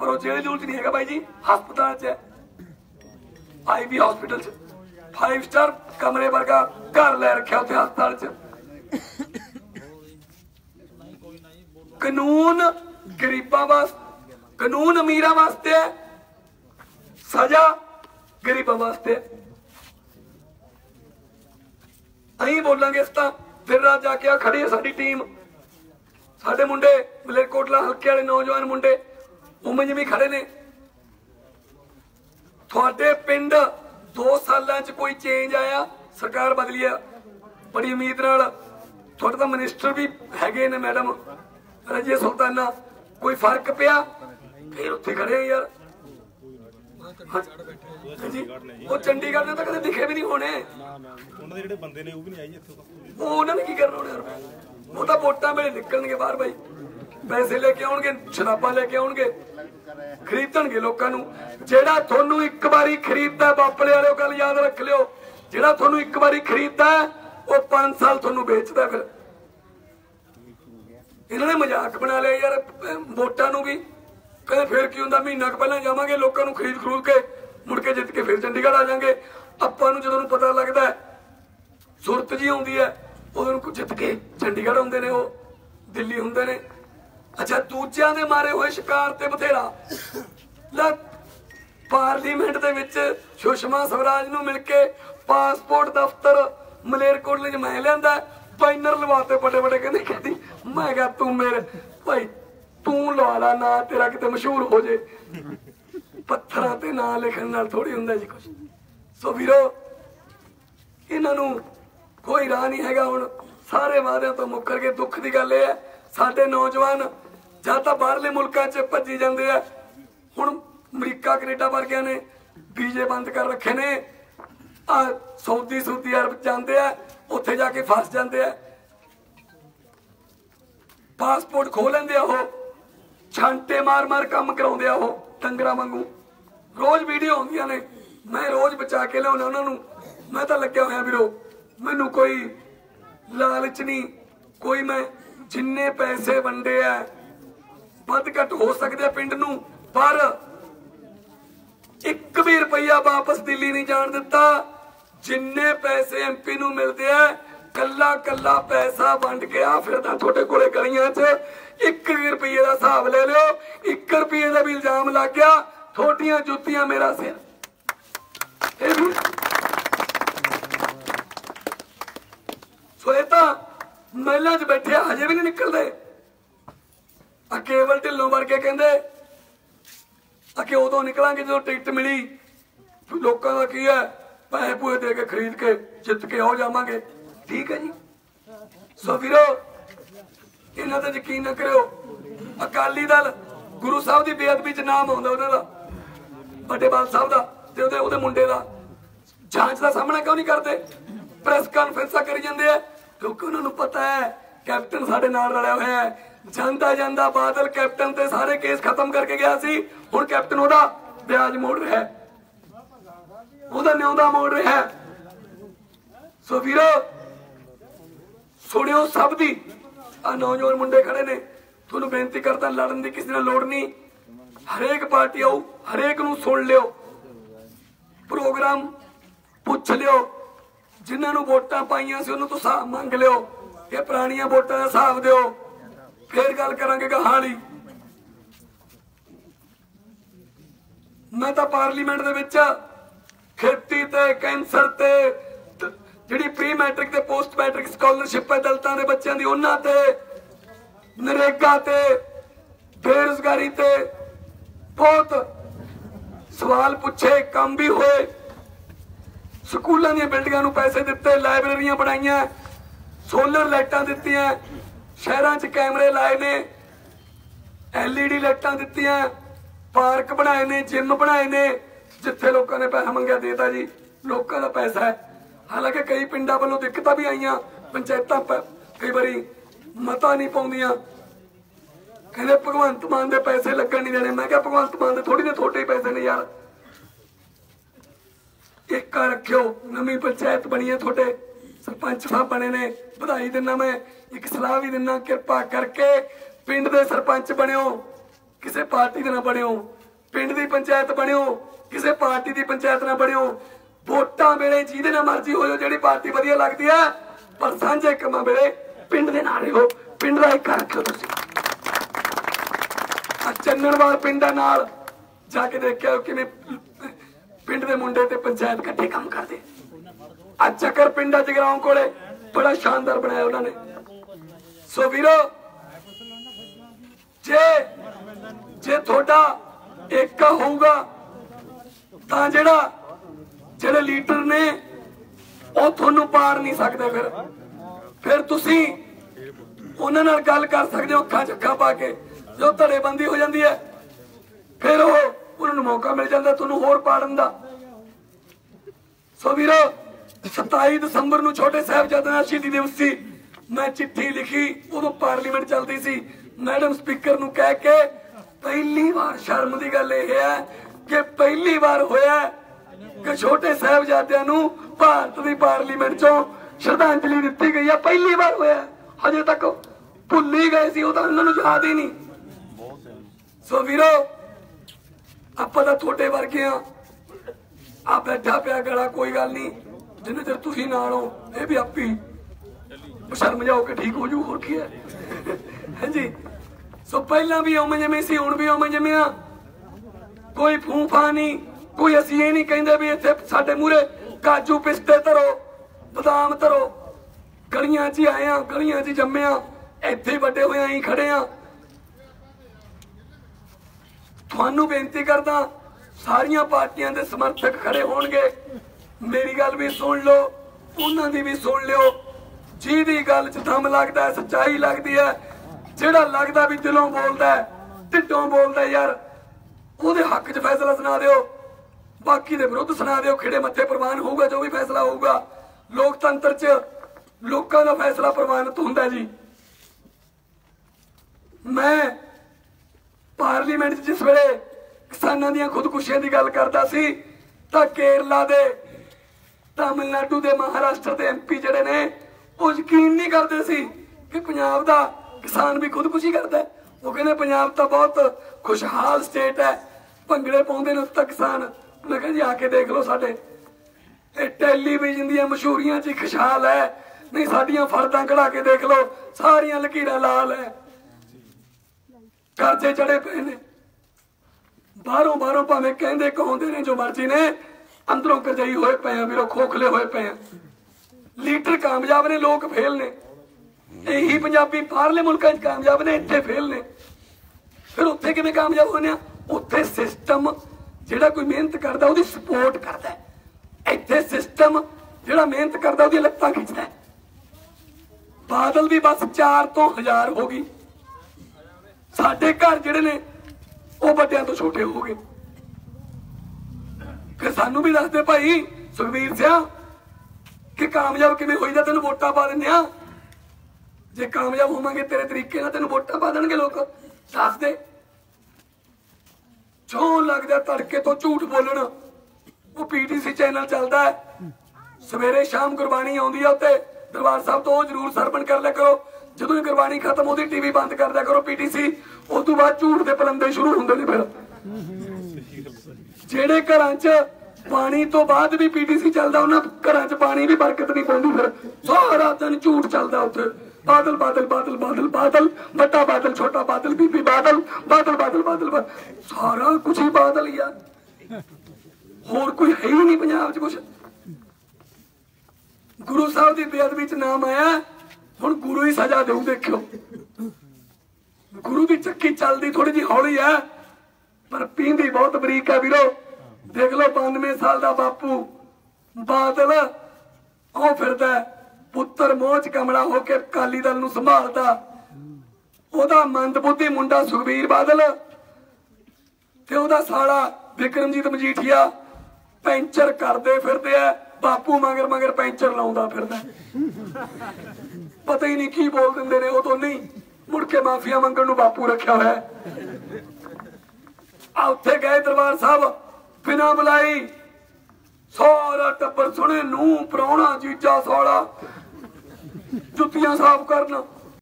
ਪਰ ਉਹ ਜੇਲ੍ਹ ਜੂਲ ਚ ਨਹੀਂ ਹੈਗਾ ਬਾਈ ਜੀ, ਹਸਪਤਾਲ 'ਚ ਹੈ। ਆਈਵੀ ਹਸਪੀਟਲ 'ਚ। 5 ਸਟਾਰ ਕਮਰੇ ਵਰਗਾ ਘਰ ਲੈ ਰੱਖਿਆ ਉੱਥੇ ਹਸਪਤਾਲ 'ਚ। ਕਾਨੂੰਨ ਗਰੀਬਾਂ ਵਾਸਤੇ ਕਾਨੂੰਨ ਅਮੀਰਾਂ ਵਾਸਤੇ ਸਜ਼ਾ ਗਰੀਬਾਂ ਵਾਸਤੇ ਹੈ। ਅਸੀਂ ਬੋਲਾਂਗੇ ਇਸ ਤਾਂ, ਫਿਰ ਰਾਤ ਜਾ ਕੇ ਆ ਖੜੀ ਹੈ ਸਾਡੀ ਟੀਮ ਸਾਡੇ ਮੁੰਡੇ ਮਲੇਰਕੋਟਲਾ ਹਲਕੇ ਵਾਲੇ ਨੌਜਵਾਨ ਮੁੰਡੇ। ਉਮਰ ਜਿਵੇਂ ਖੜੇ ਨੇ। ਤੁਹਾਡੇ ਪਿੰਡ 2 ਸਾਲਾਂ 'ਚ ਕੋਈ ਚੇਂਜ ਆਇਆ? ਸਰਕਾਰ ਬਦਲੀ ਆ। ਬੜੀ ਉਮੀਦ ਨਾਲ। ਤੁਹਾਡੇ ਤਾਂ ਮਿਨਿਸਟਰ ਵੀ ਹੈਗੇ ਨੇ ਮੈਡਮ ਰਜੇ ਸੁਲਤਾਨਾ ਕੋਈ ਫ਼ਰਕ ਪਿਆ? ਫਿਰ ਉੱਥੇ ਖੜੇ ਆ ਯਾਰ। ਉਹ ਚੰਡੀਗੜ੍ਹ ਦੇ ਤਾਂ ਕਦੇ ਦਿਖੇ ਵੀ ਨਹੀਂ ਹੋਣੇ। ਉਹਨਾਂ ਦੇ ਜਿਹੜੇ ਬੰਦੇ ਨੇ ਉਹ ਵੀ ਨਹੀਂ ਆਈ ਇੱਥੋਂ ਤੱਕ। ਉਹ ਉਹਨਾਂ ਨੇ ਕੀ ਕਰਨਾ ਯਾਰ? ਉਹ ਤਾਂ ਵੋਟਾਂ ਵੇਲੇ ਨਿਕਲਣਗੇ ਬਾਹਰ ਬਾਈ। ਪੈਸੇ ਲੈ ਕੇ ਆਉਣਗੇ ਸ਼ਰਾਬਾਂ ਲੈ ਕੇ ਆਉਣਗੇ। ਖਰੀਦਣਗੇ ਲੋਕਾਂ ਨੂੰ। ਜਿਹੜਾ ਤੁਹਾਨੂੰ ਇੱਕ ਵਾਰੀ ਖਰੀਦਦਾ ਬਾਪਲੇ ਵਾਲਿਓ ਗੱਲ ਯਾਦ ਰੱਖ ਲਿਓ। ਜਿਹੜਾ ਤੁਹਾਨੂੰ ਇੱਕ ਵਾਰੀ ਖਰੀਦਦਾ ਉਹ 5 ਸਾਲ ਤੁਹਾਨੂੰ ਵੇਚਦਾ ਫਿਰ। ਇਹਨਾਂ ਨੇ ਮਜ਼ਾਕ ਬਣਾ ਲਿਆ ਯਾਰ ਵੋਟਾਂ ਨੂੰ ਵੀ। ਕਹਿੰਦੇ ਫਿਰ ਕੀ ਹੁੰਦਾ, ਮਹੀਨਾ ਕੁ ਪਹਿਲਾਂ ਜਾਵਾਂਗੇ ਲੋਕਾਂ ਨੂੰ ਖਰੀਦ ਖਰੂਦ ਕੇ, ਮੁੜ ਕੇ ਜਿੱਤ ਕੇ ਫਿਰ ਚੰਡੀਗੜ੍ਹ ਆ ਜਾਾਂਗੇ। ਆਪਾਂ ਨੂੰ ਜਦੋਂ ਨੂੰ ਪਤਾ ਲੱਗਦਾ ਸੁਰਤ ਜੀ ਆਉਂਦੀ ਹੈ, ਉਦੋਂ ਨੂੰ ਜਿੱਤ ਕੇ ਚੰਡੀਗੜ੍ਹ ਹੁੰਦੇ ਨੇ ਉਹ, ਦਿੱਲੀ ਹੁੰਦੇ ਨੇ। ਅੱਛਾ, ਦੂਜਿਆਂ ਦੇ ਮਾਰੇ ਹੋਏ ਸ਼ਿਕਾਰ ਤੇ ਬਥੇਰਾ। ਲੈ, ਪਾਰਲੀਮੈਂਟ ਦੇ ਵਿੱਚ ਸੁਸ਼ਮਾ ਸਵਰਾਜ ਨੂੰ ਮਿਲ ਕੇ ਪਾਸਪੋਰਟ ਦਫ਼ਤਰ ਮਲੇਰਕੋਟਲੇ 'ਚ ਮੈਂ ਲਿਆਂਦਾ ਬਾਈਨਰ ਲਵਾਤੇ ਵੱਡੇ ਵੱਡੇ ਕਹਿੰਦੇ, ਕਹਿੰਦੀ, ਮੈਂ ਕਿਹਾ, ਤੂੰ ਮੇਰੇ, ਭਾਈ, ਤੂੰ ਲਵਾ ਲਾ, ਨਾ ਤੇਰਾ ਕਿਤੇ ਮਸ਼ਹੂਰ ਹੋ ਜੇ। ਪੱਥਰਾਂ ਤੇ ਨਾਂ ਲਿਖਣ ਨਾਲ ਥੋੜੀ ਹੁੰਦਾ ਜੀ ਕੁਝ ਸੋ ਵੀਰੋ, ਇਹਨਾਂ ਨੂੰ ਕੋਈ ਰਾਹ ਨਹੀਂ ਹੈਗਾ ਹੁਣ। ਸਾਰੇ ਵਾਅਦਿਆਂ ਤੋਂ ਮੁੱਕਰ ਕੇ ਦੁੱਖ ਦੀ ਗੱਲ ਇਹ ਹੈ ਸਾਡੇ ਨੌਜਵਾਨ ਜਾਂ ਤਾਂ ਬਾਹਰਲੇ ਮੁਲਕਾਂ 'ਚ ਭੱਜੀ ਜਾਂਦੇ ਆ। ਹੁਣ ਅਮਰੀਕਾ, ਕੈਨੇਡਾ ਵਰਗਿਆਂ ਨੇ ਵੀਜ਼ੇ ਬੰਦ ਕਰ ਰੱਖੇ ਨੇ। ਆ ਸਾਊਦੀ ਸਾਊਦੀ ਅਰਬ ਜਾਂਦੇ ਆ, ਉੱਥੇ ਜਾ ਕੇ ਫਸ ਜਾਂਦੇ ਆ। ਪਾਸਪੋਰਟ ਖੋ ਲੈਂਦੇ ਆ ਉਹ। ਛਾਂਟੇ ਮਾਰ ਮਾਰ ਕੰਮ ਕਰਾਉਂਦੇ ਆ ਉਹ ਡੰਗਰਾਂ ਵਾਂਗੂ। ਰੋਜ਼ ਵੀਡੀਓ ਆਉਂਦੀਆਂ ਨੇ। ਮੈਂ ਰੋਜ਼ ਬਚਾ ਕੇ ਲਿਆਉਣਾ ਉਹਨਾਂ ਨੂੰ। ਮੈਂ ਤਾਂ ਲੱਗਿਆ ਹੋਇਆ ਵੀਰੋ, ਮੈਨੂੰ ਕੋਈ ਲਾਲਚ ਨਹੀਂ। ਕੋਈ ਮੈਂ ਜਿੰਨੇ ਪੈਸੇ ਵੰਡੇ ਆ, ਵੱਧ ਘੱਟ ਹੋ ਸਕਦੇ ਪਿੰਡ ਨੂੰ, ਪਰ ਇੱਕ ਵੀ ਰੁਪਈਆ ਵਾਪਸ ਦਿੱਲੀ ਨਹੀਂ ਜਾਣ ਦਿੱਤਾ। ਜਿੰਨੇ ਪੈਸੇ ਐਮਪੀ ਨੂੰ ਮਿਲਦੇ ਆ, ਕੱਲਾ ਕੱਲਾ ਪੈਸਾ ਵੰਡ ਕੇ ਆ ਫਿਰਦਾ ਤੁਹਾਡੇ ਕੋਲੇ ਗਲੀਆਂ 'ਚ। 1 ਰੁਪਈਏ ਦਾ ਹਿਸਾਬ ਲੈ ਲਿਓ 1 ਰੁਪਈਏ ਦਾ ਵੀ ਇਲਜ਼ਾਮ ਲੱਗ ਗਿਆ ਥੋਟੀਆਂ ਜੁੱਤੀਆਂ ਮੇਰਾ ਸਿਰ। ਇਹ ਸੋ ਇਹ ਤਾਂ ਮਹਿਲਾਂ 'ਚ ਬੈਠੇ ਹਜੇ ਵੀ ਨਹੀਂ ਨਿਕਲਦੇ। ਆ ਕੇਵਲ ਢਿੱਲੋਂ ਵਰਗੇ ਕਹਿੰਦੇ ਆ ਕਿ ਉਦੋਂ ਨਿਕਲਾਂਗੇ ਜਦੋਂ ਟਿਕਟ ਮਿਲੀ? ਲੋਕਾਂ ਦਾ ਕੀ ਹੈ? ਪੈਸੇ ਪੂਏ ਦੇ ਕੇ ਖਰੀਦ ਕੇ ਜਿੱਤ ਕੇ ਹੋ ਜਾਵਾਂਗੇ। ਠੀਕ ਹੈ ਜੀ। ਸੋ ਵੀਰੋ, ਇਹਨਾਂ ਤੇ ਯਕੀਨ ਨਾ ਕਰਿਓ। ਅਕਾਲੀ ਦਲ ਗੁਰੂ ਸਾਹਿਬ ਦੀ ਬੇਅਦਬੀ ਚ ਨਾਮ ਆਉਂਦਾ ਉਹਨਾਂ ਦਾ ਵੱਡੇ ਬਾਲ ਸਾਹਿਬ ਦਾ ਤੇ ਉਹਦੇ ਉਹਦੇ ਮੁੰਡੇ ਦਾ। ਜਾਂਚ ਦਾ ਸਾਹਮਣਾ ਕਿਉਂ ਨਹੀਂ ਕਰਦੇ? ਪ੍ਰੈਸ ਕਾਨਫਰੰਸਾਂ ਕਰੀ ਜਾਂਦੇ ਆ। ਕਿਉਂਕਿ ਉਹਨਾਂ ਨੂੰ ਪਤਾ ਹੈ, ਕੈਪਟਨ ਸਾਡੇ ਨਾਲ ਰਲਿਆ ਹੋਇਆ ਹੈ। ਜਾਂਦਾ ਜਾਂਦਾ ਬਾਦਲ ਕੈਪਟਨ ਤੇ ਸਾਰੇ ਕੇਸ ਖਤਮ ਕਰਕੇ ਗਿਆ ਸੀ। ਹੁਣ ਕੈਪਟਨ ਉਹਦਾ ਵਿਆਜ ਮੋੜ ਰਿਹਾ ਉਹਦਾ ਨਿਉਂਦਾ ਮੋੜ ਰਿਹਾ ਸੋ ਵੀਰੋ, ਸੁਣਿਓ ਸਭ ਦੀ। ਆ ਨੌਜਵਾਨ ਮੁੰਡੇ ਖੜੇ ਨੇ। ਤੁਹਾਨੂੰ ਬੇਨਤੀ ਕਰਦਾ, ਲੜਨ ਦੀ ਕਿਸੇ ਨਾਲ ਲੋੜ ਨਹੀਂ। ਹਰੇਕ ਪਾਰਟੀ ਆਊ, ਹਰੇਕ ਨੂੰ ਸੁਣ ਲਿਓ। ਪ੍ਰੋਗਰਾਮ ਪੁੱਛ ਲਿਓ। ਜਿਨ੍ਹਾਂ ਨੂੰ ਵੋਟਾਂ ਪਾਈਆਂ ਸੀ, ਉਹਨੂੰ ਤੋਂ ਹਿਸਾਬ ਮੰਗ ਲਿਓ। ਇਹ ਪੁਰਾਣੀਆਂ ਵੋਟਾਂ ਦਾ ਹਿਸਾਬ ਦਿਓ। ਫੇਰ ਗੱਲ ਕਰਾਂਗੇ ਕਹਾਣੀ ਮੈਂ ਤਾਂ ਪਾਰਲੀਮੈਂਟ ਦੇ ਵਿੱਚ ਖੇਤੀ ਤੇ ਕੈਂਸਰ ਤੇ ਜਿਹੜੀ ਪ੍ਰੀ ਮੈਟ੍ਰਿਕ ਤੇ ਪੋਸਟ ਮੈਟ੍ਰਿਕ ਸਕਾਲਰਸ਼ਿਪ ਹੈ ਦਲਤਾਂ ਦੇ ਬੱਚਿਆਂ ਦੀ, ਉਹਨਾਂ ਤੇ, ਨਰੇਗਾ ਤੇ, ਬੇਰੁਜ਼ਗਾਰੀ ਤੇ ਬਹੁਤ ਸਵਾਲ ਪੁੱਛੇ, ਕੰਮ ਵੀ ਹੋਏ। ਸਕੂਲਾਂ ਦੀਆਂ ਬਿਲਡਿੰਗਾਂ ਨੂੰ ਪੈਸੇ ਦਿੱਤੇ, ਲਾਇਬ੍ਰੇਰੀਆਂ ਬਣਾਈਆਂ ਸੋਲਰ ਲਾਈਟਾਂ ਦਿੱਤੀਆਂ, ਸ਼ਹਿਰਾਂ 'ਚ ਕੈਮਰੇ ਲਾਏ ਨੇ ਐਲਈਡੀ ਲਾਈਟਾਂ ਦਿੱਤੀਆਂ, ਪਾਰਕ ਬਣਾਏ ਨੇ ਜਿਮ ਬਣਾਏ ਨੇ, ਜਿੱਥੇ ਲੋਕਾਂ ਨੇ ਪੈਸਾ ਮੰਗਿਆ, ਦੇਤਾ ਜੀ। ਲੋਕਾਂ ਦਾ ਪੈਸਾ ਹੈ। ਹਾਲਾਂਕਿ ਕਈ ਪਿੰਡਾਂ ਵੱਲੋਂ ਦਿੱਕਤਾਂ ਵੀ ਆਈਆਂ, ਪੰਚਾਇਤਾਂ ਕਈ ਵਾਰੀ ਮਤਾ ਨਹੀਂ ਪਾਉਂਦੀਆਂ। ਕਹਿੰਦੇ ਭਗਵੰਤ ਮਾਨ ਦੇ ਪੈਸੇ ਲੱਗਣ ਨਹੀਂ ਦੇਣੇ। ਮੈਂ ਕਿਹਾ ਭਗਵੰਤ ਮਾਨ ਦੇ ਥੋੜੀ ਨੇ ਥੋੜੇ ਪੈਸੇ ਨੇ ਯਾਰ। ਏਕਾ ਰੱਖਿਓ। ਨਵੀਂ ਪੰਚਾਇਤ ਬਣੀ ਹੈ ਤੁਹਾਡੇ। ਸਰਪੰਚ ਸਾਹਿਬ ਬਣੇ ਨੇ। ਵਧਾਈ ਦਿੰਦਾ ਮੈਂ। ਇੱਕ ਸਲਾਹ ਵੀ ਦਿੰਦਾ, ਕਿਰਪਾ ਕਰਕੇ ਪਿੰਡ ਦੇ ਸਰਪੰਚ ਬਣਿਓ। ਕਿਸੇ ਪਾਰਟੀ ਦੇ ਨਾ ਬਣਿਓ। ਪਿੰਡ ਦੀ ਪੰਚਾਇਤ ਬਣਿਓ। ਕਿਸੇ ਪਾਰਟੀ ਦੀ ਪੰਚਾਇਤ ਨਾ ਬਣਿਓ। ਵੋਟਾਂ ਵੇਲੇ ਜਿਹਦੇ ਨਾਲ ਮਰਜ਼ੀ ਹੋ ਜਾਓ ਜਿਹੜੀ ਪਾਰਟੀ ਵਧੀਆ ਲੱਗਦੀ ਆ ਪਰ ਸਾਂਝੇ ਕੰਮਾਂ ਵੇਲੇ ਪਿੰਡ ਦੇ ਨਾਲ ਰਹੋ। ਪਿੰਡ ਦਾ ਇੱਕ ਰੱਖੋ ਤੁਸੀਂ। ਆ ਚੰਨਣਵਾਲ ਪਿੰਡਾਂ ਨਾਲ ਜਾ ਕੇ ਦੇਖਿਆ ਕਿਵੇਂ ਪਿੰਡ ਦੇ ਮੁੰਡੇ ਤੇ ਪੰਚਾਇਤ ਇਕੱਠੇ ਕੰਮ ਕਰਦੇ। ਆ ਚੱਕਰ ਪਿੰਡਾਂ ਜਗਰਾਉਂ ਕੋਲੇ, ਬੜਾ ਸ਼ਾਨਦਾਰ ਬਣਾਇਆ ਉਹਨਾਂ ਨੇ। ਸੋ ਵੀਰੋ, ਜੇ ਜੇ ਤੁਹਾਡਾ ਇੱਕ ਹੋਊਗਾ, ਤਾਂ ਜਿਹੜਾ, ਜਿਹੜੇ ਲੀਡਰ ਨੇ, ਉਹ ਤੁਹਾਨੂੰ ਪਾਰ ਨਹੀਂ ਸਕਦੇ ਫਿਰ। ਫਿਰ ਤੁਸੀਂ ਉਹਨਾਂ ਨਾਲ ਗੱਲ ਕਰ ਸਕਦੇ ਹੋ, ਅੱਖਾਂ ਚੱਖਾਂ ਪਾ ਕੇ। ਜੋ ਧੜੇਬੰਦੀ ਹੋ ਜਾਂਦੀ ਹੈ, ਫਿਰ ਉਹ ਉਹਨਾਂ ਨੂੰ ਮੌਕਾ ਮਿਲ ਜਾਂਦਾ ਤੁਹਾਨੂੰ ਹੋਰ ਪਾੜਨ ਦਾ। ਸੋ ਵੀਰੋ 27 ਦਸੰਬਰ ਨੂੰ ਛੋਟੇ ਸਾਹਿਬਜ਼ਾਦਿਆਂ ਦਾ ਸ਼ਹੀਦੀ ਦਿਵਸ ਸੀ। ਮੈਂ ਚਿੱਠੀ ਲਿਖੀ, ਉਦੋਂ ਪਾਰਲੀਮੈਂਟ ਚੱਲਦੀ ਸੀ। ਮੈਡਮ ਸਪੀਕਰ ਨੂੰ ਕਹਿ ਕੇ ਪਹਿਲੀ ਵਾਰ ਸ਼ਰਮ ਦੀ ਗੱਲ ਇਹ ਹੈ ਕਿ ਪਹਿਲੀ ਵਾਰ ਹੋਇਆ ਕਿ ਛੋਟੇ ਸਾਹਿਬਜ਼ਾਦਿਆਂ ਨੂੰ ਭਾਰਤ ਦੀ ਪਾਰਲੀਮੈਂਟ ਚੋਂ ਸ਼ਰਧਾਂਜਲੀ ਦਿੱਤੀ ਗਈ ਹੈ। ਪਹਿਲੀ ਵਾਰ ਹੋਇਆ ਹਜੇ ਤੱਕ ਭੁੱਲ ਹੀ ਗਏ ਸੀ, ਉਹ ਤਾਂ ਉਹਨਾਂ ਨੂੰ ਯਾਦ ਹੀ ਨਹੀਂ। ਸੋ ਵੀਰੋ ਆਪਾਂ ਤਾਂ ਤੁਹਾਡੇ ਵਰਗੇ ਆ। ਆ ਬੈਠਾ ਪਿਆ ਗਲਾ, ਕੋਈ ਗੱਲ ਨਹੀਂ। ਜਿੰਨੇ ਚਿਰ ਤੁਸੀਂ ਨਾਲ ਹੋ, ਇਹ ਵੀ ਆਪੀ। ਸ਼ਰਮ ਜਾਓ ਕਿ ਠੀਕ ਹੋ ਜੂ, ਹੋਰ ਕੀ ਹੈ। ਹਾਂਜੀ। ਸੋ ਪਹਿਲਾਂ ਵੀ ਉਵੇਂ ਜਿਵੇਂ ਸੀ, ਹੁਣ ਵੀ ਉਵੇਂ ਜਿਵੇਂ ਆ। ਕੋਈ ਫੂਫਾ ਨਹੀਂ, ਕੋਈ ਅਸੀਂ ਇਹ ਨਹੀਂ ਕਹਿੰਦੇ ਵੀ ਇੱਥੇ ਸਾਡੇ ਮੂਰੇ ਕਾਜੂ ਪਿਸਤੇ ਧਰੋ, ਬਦਾਮ ਧਰੋ। ਗਲੀਆਂ 'ਚ ਹੀ ਆਏ ਆ, ਗਲੀਆਂ 'ਚ ਹੀ ਜੰਮੇ ਆ। ਇੱਥੇ ਵੱਡੇ ਹੋਏ ਆਂ ਖੜੇ ਆ। ਤੁਹਾਨੂੰ ਬੇਨਤੀ ਕਰਦਾ, ਸਾਰੀਆਂ ਪਾਰਟੀਆਂ ਦੇ ਸਮਰਥਕ ਖੜੇ ਹੋਣਗੇ। ਮੇਰੀ ਗੱਲ ਵੀ ਸੁਣ ਲਓ, ਉਹਨਾਂ ਦੀ ਵੀ ਸੁਣ ਲਿਓ। ਜਿਹਦੀ ਗੱਲ 'ਚ ਦਮ ਲੱਗਦਾ ਹੈ, ਸੱਚਾਈ ਲੱਗਦੀ ਹੈ, ਜਿਹੜਾ ਲੱਗਦਾ ਵੀ ਦਿਲੋਂ ਬੋਲਦਾ ਹੈ, ਢਿੱਡੋਂ ਬੋਲਦਾ ਯਾਰ, ਉਹਦੇ ਹੱਕ 'ਚ ਫੈਸਲਾ ਸੁਣਾ ਦਿਓ। ਬਾਕੀ ਦੇ ਵਿਰੁੱਧ ਸੁਣਾ ਦਿਓ ਖਿੜੇ ਮੱਥੇ ਪ੍ਰਵਾਨ ਹੋਊਗਾ, ਜੋ ਵੀ ਫੈਸਲਾ ਹੋਊਗਾ। ਲੋਕਤੰਤਰ 'ਚ ਲੋਕਾਂ ਦਾ ਫੈਸਲਾ ਪ੍ਰਵਾਨਿਤ ਹੁੰਦਾ ਜੀ। ਮੈਂ ਪਾਰਲੀਮੈਂਟ 'ਚ ਜਿਸ ਵੇਲੇ ਕਿਸਾਨਾਂ ਦੀਆਂ ਖੁਦਕੁਸ਼ੀਆਂ ਦੀ ਗੱਲ ਕਰਦਾ ਸੀ, ਤਾਂ ਕੇਰਲਾ ਦੇ ਤਾਮਿਲਨਾਡੂ ਦੇ ਮਹਾਰਾਸ਼ਟਰ ਦੇ ਐਮਪੀ ਜਿਹੜੇ ਨੇ, ਉਹ ਯਕੀਨ ਨਹੀਂ ਕਰਦੇ ਸੀ ਕਿ ਪੰਜਾਬ ਦਾ ਕਿਸਾਨ ਵੀ ਖੁਦਕੁਸ਼ੀ ਕਰਦਾ ਉਹ ਕਹਿੰਦੇ ਪੰਜਾਬ ਤਾਂ ਬਹੁਤ ਖੁਸ਼ਹਾਲ ਸਟੇਟ ਹੈ, ਭੰਗੜੇ ਪਾਉਂਦੇ ਨੇ ਉੱਥੇ ਕਿਸਾਨ। ਮੈਂ ਕਹਿੰਦਾ ਜੀ ਆ ਕੇ ਦੇਖ ਲਓ ਸਾਡੇ। ਇਹ ਟੈਲੀਵਿਜ਼ਨ ਦੀਆਂ ਮਸ਼ਹੂਰੀਆਂ 'ਚ ਹੀ ਖੁਸ਼ਹਾਲ ਹੈ। ਨਹੀਂ, ਸਾਡੀਆਂ ਫਰਦਾਂ ਕਢਾ ਕੇ ਦੇਖ ਲਓ, ਸਾਰੀਆਂ ਲਕੀਰਾਂ ਲਾਲ ਹੈ। ਕਰਜ਼ੇ ਚੜੇ ਪਏ ਨੇ। ਬਾਹਰੋਂ ਬਾਹਰੋਂ ਭਾਵੇਂ ਕਹਿੰਦੇ ਕਹਾਉਂਦੇ ਨੇ, ਜੋ ਮਰਜ਼ੀ ਨੇ, ਅੰਦਰੋਂ ਕਰਜਾਈ ਹੋਏ ਪਏ ਆ, ਵੀਰੋ, ਖੋਖਲੇ ਹੋਏ ਪਏ ਆ। ਲੀਡਰ ਕਾਮਯਾਬ ਨੇ, ਲੋਕ ਫੇਲ ਨੇ। ਇਹੀ ਪੰਜਾਬੀ ਬਾਹਰਲੇ ਮੁਲਕਾਂ 'ਚ ਕਾਮਯਾਬ ਨੇ, ਇੱਥੇ ਫੇਲ ਨੇ। ਫਿਰ ਉੱਥੇ ਕਿਵੇਂ ਕਾਮਯਾਬ ਹੋਣੇ ਆ ਉੱਥੇ ਸਿਸਟਮ ਜਿਹੜਾ ਕੋਈ ਮਿਹਨਤ ਕਰਦਾ, ਉਹਦੀ ਸਪੋਰਟ ਕਰਦਾ ਇੱਥੇ ਸਿਸਟਮ ਜਿਹੜਾ ਮਿਹਨਤ ਕਰਦਾ ਉਹਦੀ ਲੱਤਾਂ ਖਿੱਚਦਾ ਬਾਦਲ ਵੀ ਬਸ 4 ਤੋਂ 1000 ਹੋ ਗਈ। ਸਾਡੇ ਘਰ ਜਿਹੜੇ ਨੇ, ਉਹ ਵੱਡਿਆਂ ਤੋਂ ਛੋਟੇ ਹੋ ਗਏ। ਫਿਰ ਸਾਨੂੰ ਵੀ ਦੱਸਦੇ ਭਾਈ, ਸੁਖਵੀਰ ਸਿਆ, ਕਿ ਕਾਮਯਾਬ ਕਿਵੇਂ ਹੋਈਦਾ ਤੈਨੂੰ ਵੋਟਾਂ ਪਾ ਦਿੰਦੇ ਆ? ਜੇ ਕਾਮਯਾਬ ਹੋਵਾਂਗੇ ਤੇਰੇ ਤਰੀਕੇ ਨਾਲ ਤੈਨੂੰ ਵੋਟਾਂ ਪਾ ਦੇਣਗੇ ਲੋਕ, ਦੱਸ ਦੇ। ਜੋ ਲੱਗਦਾ ਤੜਕੇ ਤੋਂ ਝੂਠ ਬੋਲਣ, ਉਹ ਪੀਟੀਸੀ ਚੈਨਲ ਚੱਲਦਾ ਹੈ। ਸਵੇਰੇ ਸ਼ਾਮ ਗੁਰਬਾਣੀ ਆਉਂਦੀ ਆ ਉੱਤੇ ਦਰਬਾਰ ਸਾਹਿਬ ਤੋਂ ਉਹ ਜ਼ਰੂਰ ਸਰਵਣ ਕਰ ਲਿਆ ਕਰੋ। ਜਦੋਂ ਹੀ ਗੁਰਬਾਣੀ ਖਤਮ ਉਹਦੀ ਟੀਵੀ ਬੰਦ ਕਰ ਦਿਆ ਕਰੋ ਪੀਟੀਸੀ ਉਸ ਤੋਂ ਬਾਅਦ ਝੂਠ ਦੇ ਪਲੰਦੇ ਸ਼ੁਰੂ ਹੁੰਦੇ ਨੇ ਫਿਰ। ਜਿਹੜੇ ਘਰਾਂ 'ਚ ਪਾਣੀ ਤੋਂ ਬਾਅਦ ਵੀ ਪੀਟੀਸੀ ਚੱਲਦਾ, ਉਹਨਾਂ ਘਰਾਂ 'ਚ ਪਾਣੀ ਵੀ ਬਰਕਤ ਨਹੀਂ ਪਾਉਂਦੀ ਫਿਰ। ਸਾਰਾ ਦਿਨ ਝੂਠ ਚੱਲਦਾ ਉੱਥੇ। ਬਾਦਲ ਬਾਦਲ ਬਾਦਲ ਬਾਦਲ ਬਾਦਲ, ਵੱਡਾ ਬਾਦਲ, ਛੋਟਾ ਬਾਦਲ, ਬੀਬੀ ਬਾਦਲ ਬਾਦਲ ਬਾਦਲ ਬਾਦਲ ਬਾਦਲ। ਸਾਰਾ ਕੁਝ ਹੀ ਬਾਦਲ ਹੀ ਆ। ਹੋਰ ਕੋਈ ਹੈ ਹੀ ਨਹੀਂ ਪੰਜਾਬ 'ਚ ਕੁਝ ਗੁਰੂ ਸਾਹਿਬ ਦੀ ਬੇਅਦਬੀ 'ਚ ਨਾਮ ਆਇਆ। ਹੁਣ ਗੁਰੂ ਹੀ ਸਜ਼ਾ ਦੇਊ ਦੇਖਿਓ। ਗੁਰੂ ਦੀ ਚੱਕੀ ਚੱਲਦੀ ਥੋੜੀ ਜਿਹੀ ਹੌਲੀ ਹੈ। ਪਰ ਪੀਂਦੀ ਬਹੁਤ ਬਰੀਕ ਹੈ ਵੀਰੋ। ਦੇਖ ਲਓ 92 ਸਾਲ ਦਾ ਬਾਪੂ ਬਾਦਲ ਉਹ ਫਿਰਦਾ ਹੈ, ਪੁੱਤਰ ਮੋਚ ਕਮਲਾ ਹੋ ਕੇ ਕਾਲੀ ਦਲ ਨੂੰ ਸੰਭਾਲਦਾ। ਉਹਦਾ ਮੰਦਬੁੱਧੀ ਮੁੰਡਾ ਸੁਖਬੀਰ ਬਾਦਲ ਤੇ ਉਹਦਾ ਸਾਲਾ ਵਿਕਰਮਜੀਤ ਮਜੀਠੀਆ ਪੈਂਚਰ ਕਰਦੇ ਫਿਰਦੇ ਆ ਬਾਪੂ ਮਗਰ ਮਗਰ ਪੈਂਚਰ ਲਾਉਂਦਾ ਫਿਰਦਾ। ਪਤਾ ਹੀ ਨਹੀਂ ਕੀ ਬੋਲ ਦਿੰਦੇ ਨੇ, ਉਹ ਤੋਂ ਨਹੀਂ। ਮੁੜ ਕੇ ਮਾਫੀਆ ਮੰਗਣ ਨੂੰ ਬਾਪੂ ਰੱਖਿਆ ਹੋਇਆ ਆ ਉੱਥੇ ਗਏ ਦਰਬਾਰ ਸਾਹਿਬ, ਬਿਨਾਂ ਬੁਲਾਈ ਸਾਰਾ ਟੱਬਰ ਸੁਣੇ ਨੂੰ ਪ੍ਰਾਹੁਣਾ, ਜੀਜਾ, ਸੋਲਾ। ਜੁੱਤੀਆਂ ਸਾਫ਼ ਕਰਨ।